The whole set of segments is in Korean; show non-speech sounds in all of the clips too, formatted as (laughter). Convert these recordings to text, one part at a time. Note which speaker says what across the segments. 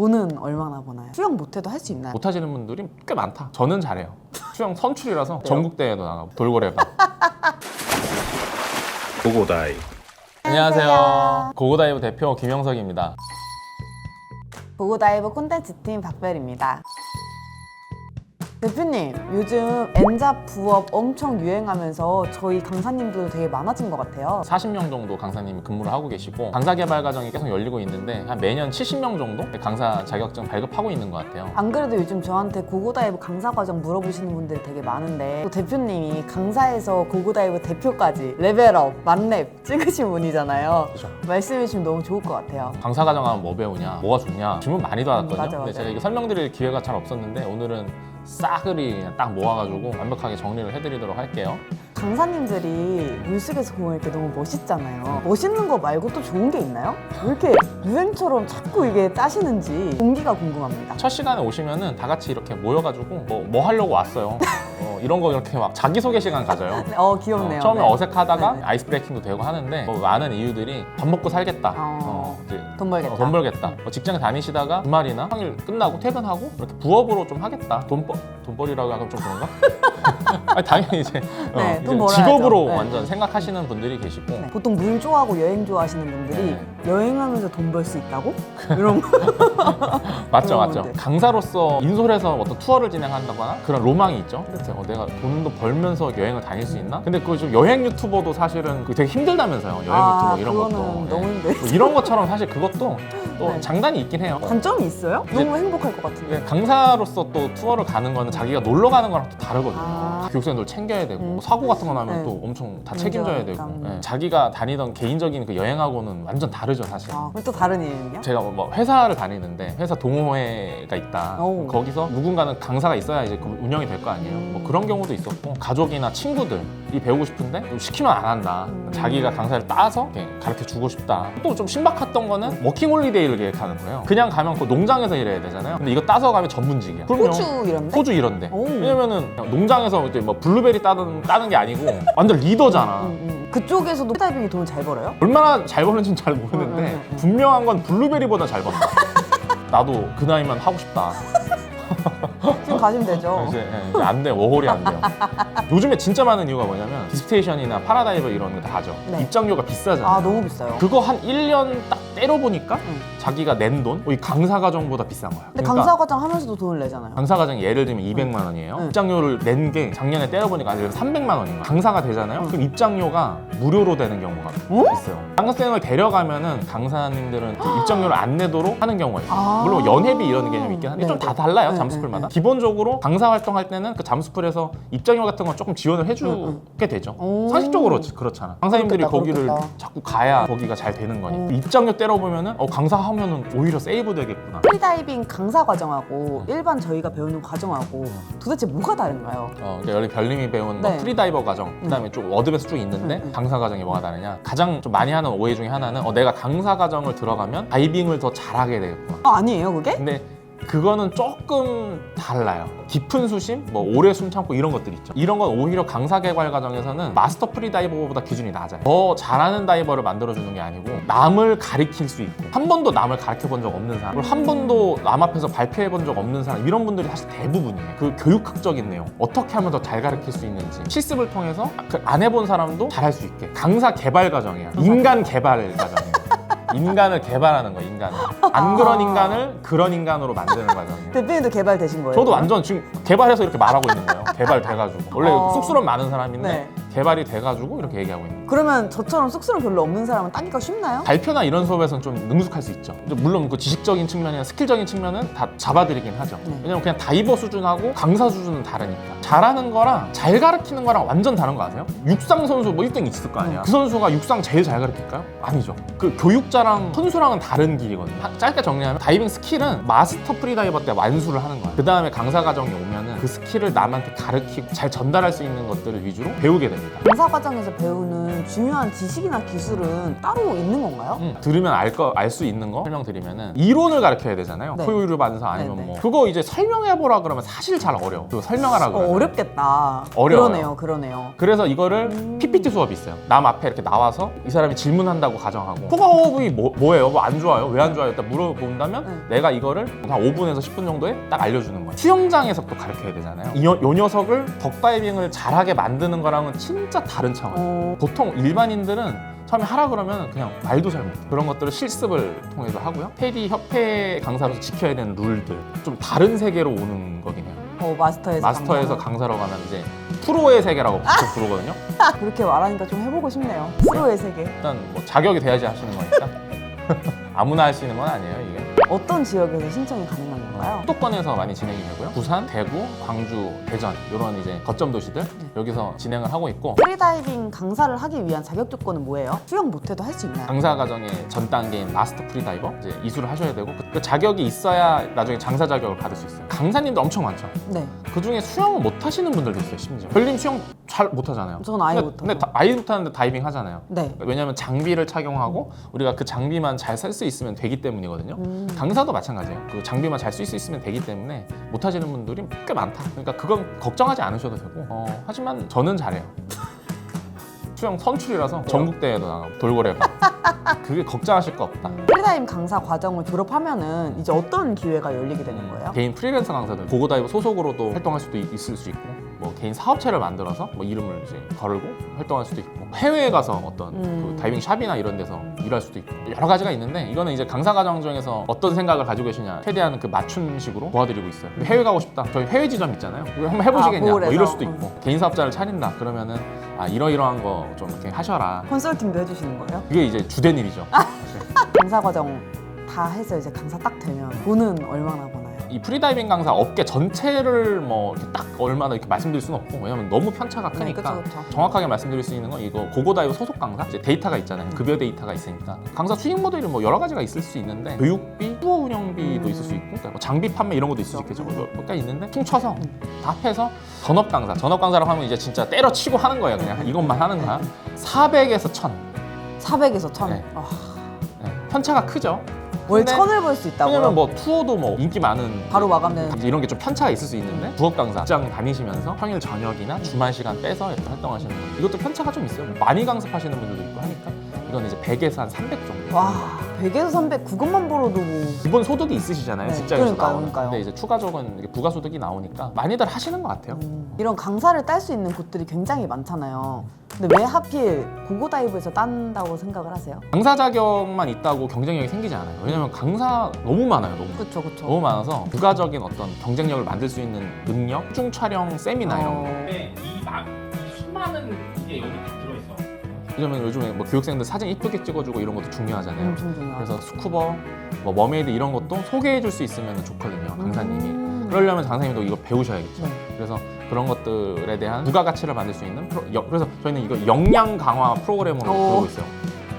Speaker 1: 돈은 얼마나 버나요? 수영 못해도 할 수 있나요?
Speaker 2: 못하시는 분들이 꽤 많다. 저는 잘해요. 수영 선출이라서 (laughs) 전국대회도 나가고 돌고래바. (laughs)
Speaker 3: 고고다이
Speaker 2: 안녕하세요. 고고다이브 대표 김영석입니다.
Speaker 1: 보고다이브 콘텐츠 팀 박별입니다. 대표님, 요즘 N잡 부업 엄청 유행하면서 저희 강사님들도 되게 많아진 것 같아요.
Speaker 2: 40명 정도 강사님이 근무를 하고 계시고 강사 개발 과정이 계속 열리고 있는데 한 매년 70명 정도 강사 자격증 발급하고 있는 것 같아요.
Speaker 1: 안 그래도 요즘 저한테 고고다이브 강사 과정 물어보시는 분들이 되게 많은데 또 대표님이 강사에서 고고다이브 대표까지 레벨업, 만렙 찍으신 분이잖아요.
Speaker 2: 그죠.
Speaker 1: 말씀해 주시면 너무 좋을 것 같아요.
Speaker 2: 강사 과정 하면 뭐 배우냐, 뭐가 좋냐 질문 많이 받았거든요.
Speaker 1: 음, 맞아,
Speaker 2: 근데
Speaker 1: 맞아.
Speaker 2: 제가 이거 설명드릴 기회가 잘 없었는데 오늘은 싸그리 딱 모아가지고 완벽하게 정리를 해드리도록 할게요.
Speaker 1: 강사님들이 물속에서 보면 이렇게 너무 멋있잖아요. 멋있는 거 말고 또 좋은 게 있나요? 왜 이렇게 유행처럼 자꾸 이게 따시는지 동기가 궁금합니다.
Speaker 2: 첫 시간에 오시면은 다 같이 이렇게 모여가지고 뭐, 뭐 하려고 왔어요. (laughs) 어, 이런 거 이렇게 막 자기소개 시간 가져요.
Speaker 1: 어 귀엽네요.
Speaker 2: 어, 처음에
Speaker 1: 네.
Speaker 2: 어색하다가
Speaker 1: 네.
Speaker 2: 아이스 브레이킹도 되고 하는데 뭐 많은 이유들이 밥 먹고 살겠다.
Speaker 1: 어.
Speaker 2: 어, 이제
Speaker 1: 돈 벌겠다.
Speaker 2: 어, 돈 벌겠다. 뭐 직장 다니시다가 주말이나 평일 끝나고 퇴근하고 이렇게 부업으로 좀 하겠다. 돈벌 돈벌이라고 하면 좀 그런가? (laughs) 아니, 당연히 이제, 어,
Speaker 1: 네,
Speaker 2: 이제
Speaker 1: 벌어야죠.
Speaker 2: 직업으로
Speaker 1: 네.
Speaker 2: 완전 생각하시는 분들이 계시고
Speaker 1: 네. 보통 물 좋아하고 여행 좋아하시는 분들이
Speaker 2: 네.
Speaker 1: 여행하면서 돈 벌 수 있다고? (laughs) 이런 거. (laughs)
Speaker 2: 맞죠, 맞죠.
Speaker 1: 분들.
Speaker 2: 강사로서 인솔에서 어떤 투어를 진행한다거나 그런 로망이 있죠. 그래서 어, 내가 돈도 벌면서 여행을 다닐 수 있나? 근데 그 좀 여행 유튜버도 사실은 그 되게 힘들다면서요. 여행
Speaker 1: 아,
Speaker 2: 유튜버 이런
Speaker 1: 그거는
Speaker 2: 것도.
Speaker 1: 너무
Speaker 2: 예.
Speaker 1: 힘들죠.
Speaker 2: 뭐 이런 것처럼 사실 그것도 또
Speaker 1: 네.
Speaker 2: 장단이 있긴 해요.
Speaker 1: 단점이 있어요?
Speaker 2: 이제-
Speaker 1: 너무 행복할 것 같은데.
Speaker 2: 예, 강사로서 또 투어를 가는 거는 자기가 놀러 가는 거랑 또 다르거든요.
Speaker 1: 아.
Speaker 2: 교육생들 챙겨야 되고
Speaker 1: 음.
Speaker 2: 뭐 사고 같은 거 나면
Speaker 1: 네.
Speaker 2: 또 엄청 다 책임져야 되고. 예, 자기가 다니던 개인적인 그 여행하고는 완전 다르죠 사실.
Speaker 1: 아, 그럼 또 다른 일은요?
Speaker 2: 제가 뭐 회사를 다니는데 회사 동호회가 있다.
Speaker 1: 오.
Speaker 2: 거기서 누군가는 강사가 있어야 이제 그 운영이 될 거 아니에요.
Speaker 1: 음.
Speaker 2: 뭐 그런 경우도 있었고 가족이나 친구들이 배우고 싶은데 좀 시키면 안 한다.
Speaker 1: 음.
Speaker 2: 자기가 강사를 따서 가르쳐 주고 싶다. 또 좀 신박했던 거는 워킹 홀리데이 를 계획하는 거예요. 그냥 가면 그 농장에서 일해야 되잖아요. 근데 이거 따서 가면 전문직이야. 그럼요.
Speaker 1: 호주 이런데?
Speaker 2: 호주 이런데.
Speaker 1: 오.
Speaker 2: 왜냐면은 농장에서 이제 뭐 블루베리 따는 따는 게 아니고 완전 리더잖아.
Speaker 1: 음, 음. 그쪽에서도 다이빙이 돈을 잘 벌어요?
Speaker 2: 얼마나 잘 버는지는 잘 모르는데
Speaker 1: 음, 음, 음.
Speaker 2: 분명한 건 블루베리보다 잘 번다. (laughs) 나도 그 나이만 하고 싶다.
Speaker 1: 지금 가시면 되죠.
Speaker 2: 이제, 예, 안 돼, 워홀이 안 돼요. (laughs) 요즘에 진짜 많은 이유가 뭐냐면 디스테이션이나 파라다이버 이런 거 다 하죠.
Speaker 1: 네.
Speaker 2: 입장료가 비싸잖아.
Speaker 1: 아 너무 비싸요.
Speaker 2: 그거 한 1년 딱 때려보니까
Speaker 1: 응.
Speaker 2: 자기가 낸 돈, 이 강사 과정보다 비싼 거야.
Speaker 1: 근데 강사 과정 하면서도 돈을 내잖아요.
Speaker 2: 강사 과정이 예를 들면 200만 원이에요.
Speaker 1: 응.
Speaker 2: 입장료를 낸 게 작년에 때려보니까 아직 300만 원인 거야. 강사가 되잖아요.
Speaker 1: 응.
Speaker 2: 그럼 입장료가 무료로 되는 경우가
Speaker 1: 어?
Speaker 2: 있어요. 강사생을 데려가면은 강사님들은 그 입장료를 안 내도록 하는 경우가 있어요.
Speaker 1: 아.
Speaker 2: 물론 뭐 연회비 이런 개념이 있긴 한데 좀
Speaker 1: 네,
Speaker 2: 다
Speaker 1: 네.
Speaker 2: 달라요
Speaker 1: 네,
Speaker 2: 잠수풀마다
Speaker 1: 네,
Speaker 2: 기본적으로 강사 활동할 때는 그 잠수풀에서 입장료 같은 건 조금 지원을 해주게
Speaker 1: 응,
Speaker 2: 되죠
Speaker 1: 오.
Speaker 2: 상식적으로 그렇잖아 강사님들이
Speaker 1: 그렇겠다,
Speaker 2: 거기를
Speaker 1: 그렇겠다.
Speaker 2: 자꾸 가야 거기가 잘 되는 거니까
Speaker 1: 음.
Speaker 2: 입장료 때려보면은 어, 강사 하면은 오히려 세이브 되겠구나
Speaker 1: 프리다이빙 강사 과정하고 일반 저희가 배우는 과정하고 도대체 뭐가 다른가요?
Speaker 2: 어, 그러니까 여기 별님이 배운 뭐
Speaker 1: 네.
Speaker 2: 프리다이버 과정, 그다음에 좀 어드밴스 쭉 있는데
Speaker 1: 음, 음.
Speaker 2: 강사 과정이 뭐가 다르냐? 가장 좀 많이 하는 오해 중에 하나는 어, 내가 강사 과정을 들어가면 다이빙을 더 잘하게 되겠구나.
Speaker 1: 아 아니에요 그게?
Speaker 2: 근데 그거는 조금 달라요. 깊은 수심, 뭐 오래 숨 참고 이런 것들 있죠. 이런 건 오히려 강사 개발 과정에서는 마스터 프리 다이버보다 기준이 낮아요. 더 잘하는 다이버를 만들어주는 게 아니고 남을 가리킬 수 있고 한 번도 남을 가르쳐 본 적 없는 사람, 한 번도 남 앞에서 발표해 본 적 없는 사람 이런 분들이 사실 대부분이에요. 그 교육학적인 내용, 어떻게 하면 더 잘 가르칠 수 있는지 실습을 통해서 그 안 해본 사람도 잘할 수 있게 강사 개발 과정이야. 인간 개발 과정이에요. 인간을 개발하는 거야, 인간을. 안 그런 인간을 그런 인간으로 만드는 과정이에요.
Speaker 1: 대표님도 개발되신 거예요?
Speaker 2: 저도 완전 지금 개발해서 이렇게 말하고 있는 거예요. 개발돼가지고. 원래
Speaker 1: 어.
Speaker 2: 쑥스러운 많은 사람인데
Speaker 1: 네.
Speaker 2: 개발이 돼가지고 이렇게 얘기하고 있는 거예요.
Speaker 1: 그러면 저처럼 쑥스러움 별로 없는 사람은 따기가 쉽나요?
Speaker 2: 발표나 이런 수업에서는 좀 능숙할 수 있죠. 근데 물론 그 지식적인 측면이나 스킬적인 측면은 다 잡아드리긴 하죠.
Speaker 1: 네.
Speaker 2: 왜냐면 그냥 다이버 수준하고 강사 수준은 다르니까. 잘하는 거랑 잘 가르치는 거랑 완전 다른 거 아세요? 육상 선수 뭐 1등 있을 거 아니야.
Speaker 1: 음.
Speaker 2: 그 선수가 육상 제일 잘 가르칠까요? 아니죠. 그 교육자랑 선수랑은 다른 길이거든요. 하- 짧게 정리하면 다이빙 스킬은 마스터 프리다이버 때 완수를 하는 거야. 그 다음에 강사 과정이 오면은 그 스킬을 남한테 가르치고 잘 전달할 수 있는 것들을 위주로 배우게 됩니다. 있습니다.
Speaker 1: 강사 과정에서 배우는 중요한 지식이나 기술은 따로 있는 건가요?
Speaker 2: 음, 들으면 알거알수 있는 거 설명드리면은 이론을 가르쳐야 되잖아요.
Speaker 1: 네.
Speaker 2: 포유류 반사 아니면
Speaker 1: 네, 네.
Speaker 2: 뭐 그거 이제 설명해 보라 그러면 사실 잘 어려워. 그거 설명하라
Speaker 1: 어, 어렵겠다.
Speaker 2: 어려워요.
Speaker 1: 그러네요, 그러네요.
Speaker 2: 그래서 이거를
Speaker 1: 음.
Speaker 2: PPT 수업이 있어요. 남 앞에 이렇게 나와서 이 사람이 질문한다고 가정하고 호가 호흡이 뭐, 뭐예요? 뭐 안 좋아요? 왜 안 좋아요? 일단 물어본다면 내가 이거를 한 5분에서 10분 정도에 딱 알려주는 거예요. 수영장에서 또 가르쳐야 되잖아요. 이, 요 녀석을 덕다이빙을 잘하게 만드는 거랑은 진짜 다른 차원이에요.
Speaker 1: 어,
Speaker 2: 보통 일반인들은 처음에 하라 그러면 그냥 말도 잘 못해. 그런 것들을 실습을 통해서 하고요. 테디 협회 강사로서 지켜야 되는 룰들. 좀 다른 세계로 오는 거긴 해요.
Speaker 1: 어, 마스터에서
Speaker 2: 마스터에서. 강사로 가면 이제 프로의 세계라고 보통 부르거든요. (laughs)
Speaker 1: 그렇게 말하니까 좀 해보고 싶네요. 프로의 세계.
Speaker 2: 일단 뭐 자격이 돼야지 하시는 거니까 (laughs) 아무나 할 수 있는 건 아니에요 이게
Speaker 1: 어떤 지역에서 신청이 가능한?
Speaker 2: 수도권에서 많이 진행이 되고요 부산, 대구, 광주, 대전 이런 이제 거점 도시들 여기서 진행을 하고 있고
Speaker 1: 프리다이빙 강사를 하기 위한 자격 조건은 뭐예요? 수영 못해도 할 수 있나요?
Speaker 2: 강사 과정의 전 단계인 마스터 프리다이버 이제 이수를 하셔야 되고 그- 그 자격이 있어야 나중에 장사 자격을 받을 수 있어요 강사님도 엄청 많죠
Speaker 1: 네.
Speaker 2: 그 중에 수영을 못 하시는 분들도 있어요 심지어 별님 수영 잘 못 하잖아요
Speaker 1: 전 아예
Speaker 2: 근데,
Speaker 1: 못하죠.
Speaker 2: 근데 다- 아예 못 하는데 다이빙 하잖아요
Speaker 1: 네.
Speaker 2: 왜냐하면 장비를 착용하고 우리가 그 장비만 잘 쓸 수 있으면 되기 때문이거든요.
Speaker 1: 음.
Speaker 2: 강사도 마찬가지예요. 그 장비만 잘 쓸 수 있으면 되기 때문에 못 하시는 분들이 꽤 많다. 그러니까 그건 걱정하지 않으셔도 되고. 어, 하지만 저는 잘해요. (laughs) 수영 선출이라서 전국 대회도 나가고 돌고래가 (laughs) 그게 걱정하실 거 없다.
Speaker 1: 프리다이빙 강사 과정을 졸업하면은 이제 어떤 기회가 열리게 되는 거예요?
Speaker 2: 개인 프리랜서 강사들 고고다이브 소속으로도 활동할 수도 있- 있을 수 있고 뭐 개인 사업체를 만들어서 뭐 이름을 이제 걸고 활동할 수도 있고 해외에 가서 어떤
Speaker 1: 음.
Speaker 2: 그 다이빙 샵이나 이런 데서 일할 수도 있고 여러 가지가 있는데 이거는 이제 강사 과정 중에서 어떤 생각을 가지고 계시냐 최대한 그 맞춤식으로 도와드리고 있어요. 근데 해외 가고 싶다. 저희 해외 지점 있잖아요. 이거 한번 해보시겠냐? 뭐
Speaker 1: 보홀에서?
Speaker 2: 이럴 수도 있고. 개인 사업자를 차린다. 그러면은 아 이러이러한 거 좀 이렇게 하셔라.
Speaker 1: 컨설팅도 해주시는 거예요?
Speaker 2: 그게 이제 주된 일이죠. (laughs)
Speaker 1: 강사 과정 다 해서 이제 강사 딱 되면 돈은 얼마나?
Speaker 2: 이 프리다이빙 강사 업계 전체를 뭐 딱 얼마나 이렇게 말씀드릴 수는 없고 왜냐면 너무 편차가
Speaker 1: 네,
Speaker 2: 크니까
Speaker 1: 그쵸, 그쵸.
Speaker 2: 정확하게 말씀드릴 수 있는 건 이거 고고다이브 소속 강사 이제 데이터가 있잖아요. 급여 데이터가 있으니까. 강사 수익 모델이 뭐 여러 가지가 있을 수 있는데 교육비, 투어 운영비도
Speaker 1: 음.
Speaker 2: 있을 수 있고 그러니까 뭐 장비 판매 이런 것도 있을 수 있겠죠.
Speaker 1: 그렇죠.
Speaker 2: 몇 가지 있는데 퉁쳐서 다 합해서 전업 강사 전업 강사라고 하면 이제 진짜 때려치고 하는 거예요 그냥. 이것만 하는 거야. 400에서 1000
Speaker 1: 400에서 1000.
Speaker 2: 네.
Speaker 1: 와,
Speaker 2: 네, 편차가 크죠
Speaker 1: 월
Speaker 2: 근데
Speaker 1: 1000을 벌 수 있다고요?
Speaker 2: 왜냐면 뭐 투어도 뭐 인기 많은
Speaker 1: 바로 마감되는
Speaker 2: 이제 이런 게 좀 편차가 있을 수 있는데 부업 강사 직장 다니시면서 평일 저녁이나 주말 시간 빼서 이렇게 활동하시는 분. 이것도 편차가 좀 있어요. 많이 강습하시는 분들도 있고 하니까 이건 이제 100에서 한 300 정도.
Speaker 1: 와 100에서 300 그것만 벌어도 뭐.
Speaker 2: 기본 소득이 있으시잖아요
Speaker 1: 네,
Speaker 2: 직장에서
Speaker 1: 그러니까요,
Speaker 2: 나오는
Speaker 1: 그러니까요.
Speaker 2: 근데 이제 추가적인 이게 부가 소득이 나오니까 많이들 하시는 것 같아요.
Speaker 1: 음, 이런 강사를 딸 수 있는 곳들이 굉장히 많잖아요. 근데 왜 하필 고고다이브에서 딴다고 생각을 하세요?
Speaker 2: 강사 자격만 있다고 경쟁력이 생기지 않아요 왜냐면 강사 너무 많아요 너무
Speaker 1: 그쵸 그쵸.
Speaker 2: 너무 많아서 부가적인 어떤 경쟁력을 만들 수 있는 능력, 중 촬영, 세미나 이런 거
Speaker 1: 어,
Speaker 2: 근데 이, 마, 이 수많은 이게 여기 다 들어있어. 왜냐면 요즘에 뭐 교육생들 사진 이쁘게 찍어주고 이런 것도 중요하잖아요.
Speaker 1: 엄청 중요하죠.
Speaker 2: 그래서 스쿠버, 뭐 머메이드 이런 것도 소개해줄 수 있으면 좋거든요. 강사님이.
Speaker 1: 음.
Speaker 2: 그러려면 강사님도 이거 배우셔야겠죠.
Speaker 1: 네.
Speaker 2: 그래서 그런 것들에 대한 부가가치를 만들 수 있는 프로, 여- 그래서 저희는 이거 역량 강화 프로그램으로
Speaker 1: 오.
Speaker 2: 부르고 있어요.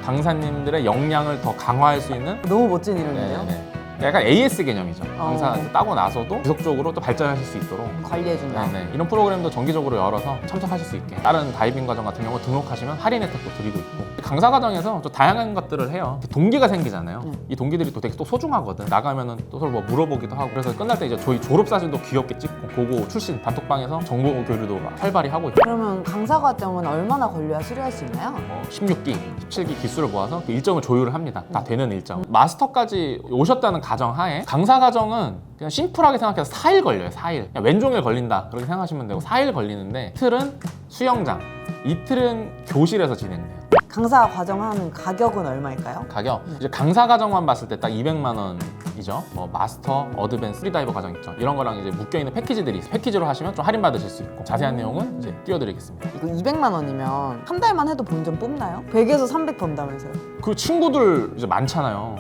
Speaker 2: 강사님들의 역량을 더 강화할 수 있는
Speaker 1: 너무 멋진 이름인데요.
Speaker 2: 네, 네. 약간 AS 개념이죠.
Speaker 1: 어.
Speaker 2: 강사 따고 나서도 지속적으로 또 발전하실 수 있도록
Speaker 1: 관리해준다.
Speaker 2: 네, 네. 이런 프로그램도 정기적으로 열어서 참석하실 수 있게 다른 다이빙 과정 같은 경우 등록하시면 할인 혜택도 드리고 있고 강사 과정에서 또 다양한 것들을 해요 동기가 생기잖아요
Speaker 1: 음.
Speaker 2: 이 동기들이 또 되게 또 소중하거든 나가면은 또 서로 뭐 물어보기도 하고 그래서 끝날 때 이제 저희 졸업 사진도 귀엽게 찍고 고고 출신 단톡방에서 정보 교류도 활발히 하고 있고
Speaker 1: 그러면 강사 과정은 얼마나 걸려야 수료할 수 있나요?
Speaker 2: 뭐 16기, 17기 기수를 모아서 그 일정을 조율을 합니다. 다
Speaker 1: 음.
Speaker 2: 되는 일정. 마스터까지 오셨다는 가정 하에 강사 과정은 그냥 심플하게 생각해서 4일 걸려요. 4일. 그냥 왼종일 걸린다. 그렇게 생각하시면 되고 4일 걸리는데 이틀은 수영장, 이틀은 교실에서 진행돼요.
Speaker 1: 강사 과정 하는 가격은 얼마일까요?
Speaker 2: 가격 이제 강사 과정만 봤을 때 딱 200만 원이죠. 뭐 마스터, 어드밴스, 프리다이버 과정 있죠. 이런 거랑 이제 묶여 있는 패키지들이 있어요. 패키지로 하시면 좀 할인 받으실 수 있고 자세한 내용은 이제 띄워드리겠습니다.
Speaker 1: 이거 200만 원이면 한 달만 해도 본전 뽑나요? 100에서 300 번다면서요.
Speaker 2: 그 친구들 이제 많잖아요.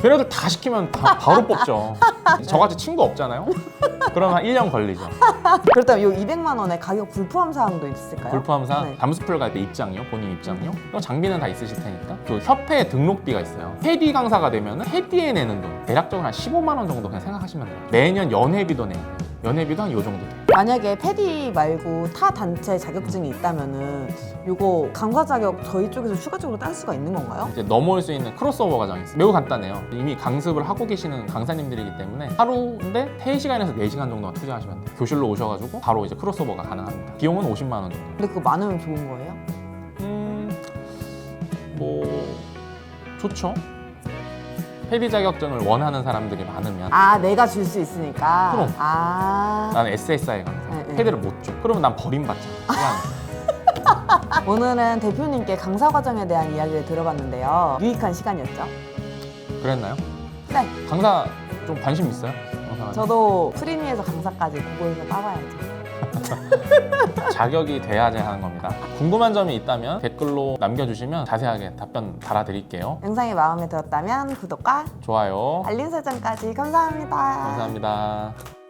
Speaker 2: 걔네들 다 시키면 다 바로 뽑죠. 저같이 친구 없잖아요. 그러면 한 1년 걸리죠.
Speaker 1: 그렇다면 이 200만 원의 가격 불포함 사항도 있을까요?
Speaker 2: 불포함사
Speaker 1: 네.
Speaker 2: 담수풀 갈 때 입장료, 본인 입장료. 그리고 장비는 다 있으실 테니까. 그 협회 등록비가 있어요. 헤디 강사가 되면 헤디에 내는 돈 대략적으로 한 15만 원 정도 그냥 생각하시면 돼요. 매년 연회비도 내요. 연회비도 한 요 정도.
Speaker 1: 만약에 패디 말고 타 단체 자격증이 있다면은 이거 강사 자격 저희 쪽에서 추가적으로 딸 수가 있는 건가요?
Speaker 2: 이제 넘어올 수 있는 크로스오버 과정이 있어요. 매우 간단해요. 이미 강습을 하고 계시는 강사님들이기 때문에 하루인데 3시간에서 4시간 정도만 투자하시면 돼요. 교실로 오셔가지고 바로 이제 크로스오버가 가능합니다. 비용은 50만 원 정도.
Speaker 1: 근데 그거 많으면 좋은 거예요?
Speaker 2: 음, 뭐 좋죠. 패디 자격증을 원하는 사람들이 많으면
Speaker 1: 아 내가 줄 수 있으니까.
Speaker 2: 그럼.
Speaker 1: 아.
Speaker 2: 나는 SSI 강사.
Speaker 1: 네, 네.
Speaker 2: 패디를 못 줘. 그러면 난 버림받잖아. 그냥 (laughs)
Speaker 1: 오늘은 대표님께 강사 과정에 대한 이야기를 들어봤는데요. 유익한 시간이었죠?
Speaker 2: 그랬나요?
Speaker 1: 네.
Speaker 2: 강사 좀 관심 있어요? 강사
Speaker 1: 저도 프리미에서 강사까지 국어에서 따봐야죠. (laughs)
Speaker 2: 자격이 돼야지 하는 겁니다. 궁금한 점이 있다면 댓글로 남겨주시면 자세하게 답변 달아드릴게요.
Speaker 1: 영상이 마음에 들었다면 구독과
Speaker 2: 좋아요.
Speaker 1: 알림 설정까지 감사합니다.
Speaker 2: 감사합니다.